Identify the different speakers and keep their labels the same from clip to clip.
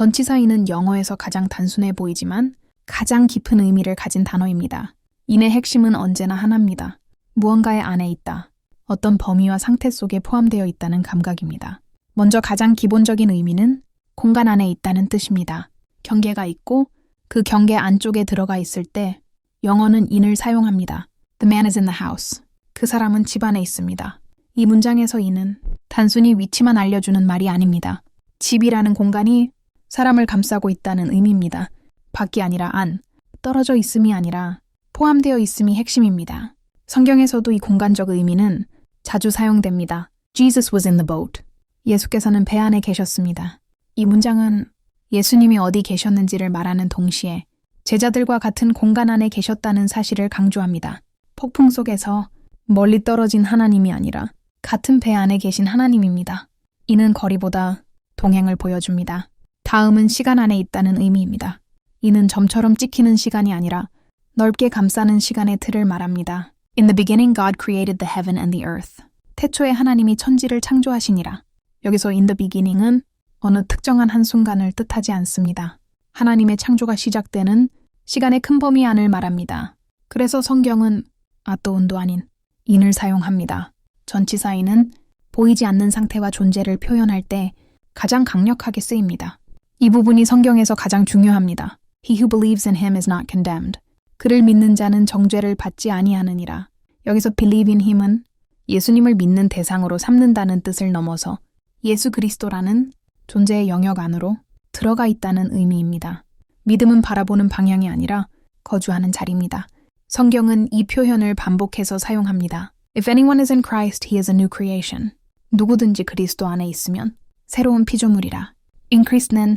Speaker 1: 전치사인은 영어에서 가장 단순해 보이지만 가장 깊은 의미를 가진 단어입니다. 인의 핵심은 언제나 하나입니다. 무언가의 안에 있다. 어떤 범위와 상태 속에 포함되어 있다는 감각입니다. 먼저 가장 기본적인 의미는 공간 안에 있다는 뜻입니다. 경계가 있고 그 경계 안쪽에 들어가 있을 때 영어는 in을 사용합니다. The man is in the house. 그 사람은 집 안에 있습니다. 이 문장에서 in은 단순히 위치만 알려주는 말이 아닙니다. 집이라는 공간이 사람을 감싸고 있다는 의미입니다. 밖이 아니라 안, 떨어져 있음이 아니라 포함되어 있음이 핵심입니다. 성경에서도 이 공간적 의미는 자주 사용됩니다. Jesus was in the boat. 예수께서는 배 안에 계셨습니다. 이 문장은 예수님이 어디 계셨는지를 말하는 동시에 제자들과 같은 공간 안에 계셨다는 사실을 강조합니다. 폭풍 속에서 멀리 떨어진 하나님이 아니라 같은 배 안에 계신 하나님입니다. 이는 거리보다 동행을 보여줍니다. 다음은 시간 안에 있다는 의미입니다. 이는 점처럼 찍히는 시간이 아니라 넓게 감싸는 시간의 틀을 말합니다. In the beginning God created the heaven and the earth. 태초에 하나님이 천지를 창조하시니라. 여기서 in the beginning은 어느 특정한 한순간을 뜻하지 않습니다. 하나님의 창조가 시작되는 시간의 큰 범위 안을 말합니다. 그래서 성경은 아또운도 아닌 in을 사용합니다. 전치사인은 보이지 않는 상태와 존재를 표현할 때 가장 강력하게 쓰입니다. 이 부분이 성경에서 가장 중요합니다. He who believes in him is not condemned. 그를 믿는 자는 정죄를 받지 아니하느니라. 여기서 believe in him은 예수님을 믿는 대상으로 삼는다는 뜻을 넘어서 예수 그리스도라는 존재의 영역 안으로 들어가 있다는 의미입니다. 믿음은 바라보는 방향이 아니라 거주하는 자리입니다. 성경은 이 표현을 반복해서 사용합니다. If anyone is in Christ, he is a new creation. 누구든지 그리스도 안에 있으면 새로운 피조물이라. In Christ는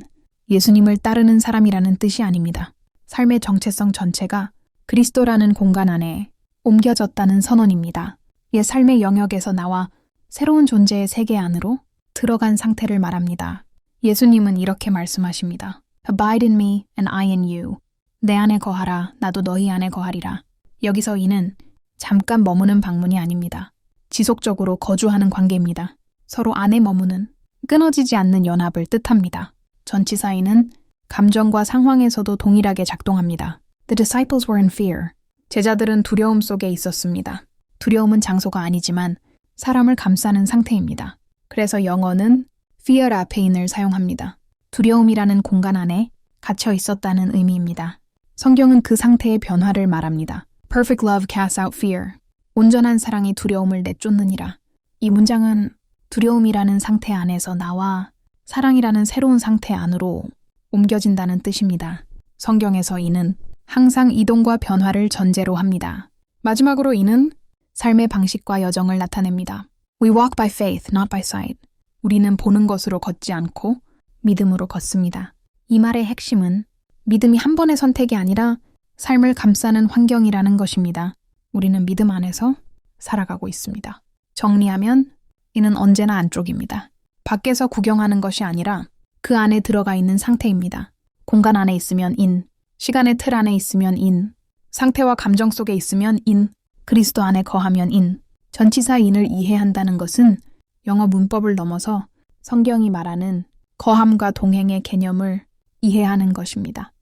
Speaker 1: 예수님을 따르는 사람이라는 뜻이 아닙니다. 삶의 정체성 전체가 그리스도라는 공간 안에 옮겨졌다는 선언입니다. 옛 삶의 영역에서 나와 새로운 존재의 세계 안으로 들어간 상태를 말합니다. 예수님은 이렇게 말씀하십니다. Abide in me and I in you. 내 안에 거하라, 나도 너희 안에 거하리라. 여기서 이는 잠깐 머무는 방문이 아닙니다. 지속적으로 거주하는 관계입니다. 서로 안에 머무는 끊어지지 않는 연합을 뜻합니다. 전치사인은 감정과 상황에서도 동일하게 작동합니다. The disciples were in fear. 제자들은 두려움 속에 있었습니다. 두려움은 장소가 아니지만 사람을 감싸는 상태입니다. 그래서 영어는 fear 앞에 in을 사용합니다. 두려움이라는 공간 안에 갇혀 있었다는 의미입니다. 성경은 그 상태의 변화를 말합니다. Perfect love casts out fear. 온전한 사랑이 두려움을 내쫓느니라. 이 문장은 두려움이라는 상태 안에서 나와 사랑이라는 새로운 상태 안으로 옮겨진다는 뜻입니다. 성경에서 이는 항상 이동과 변화를 전제로 합니다. 마지막으로 이는 삶의 방식과 여정을 나타냅니다. We walk by faith, not by sight. 우리는 보는 것으로 걷지 않고 믿음으로 걷습니다. 이 말의 핵심은 믿음이 한 번의 선택이 아니라 삶을 감싸는 환경이라는 것입니다. 우리는 믿음 안에서 살아가고 있습니다. 정리하면 이는 언제나 안쪽입니다. 밖에서 구경하는 것이 아니라 그 안에 들어가 있는 상태입니다. 공간 안에 있으면 인, 시간의 틀 안에 있으면 인, 상태와 감정 속에 있으면 인, 그리스도 안에 거하면 인. 전치사 인을 이해한다는 것은 영어 문법을 넘어서 성경이 말하는 거함과 동행의 개념을 이해하는 것입니다.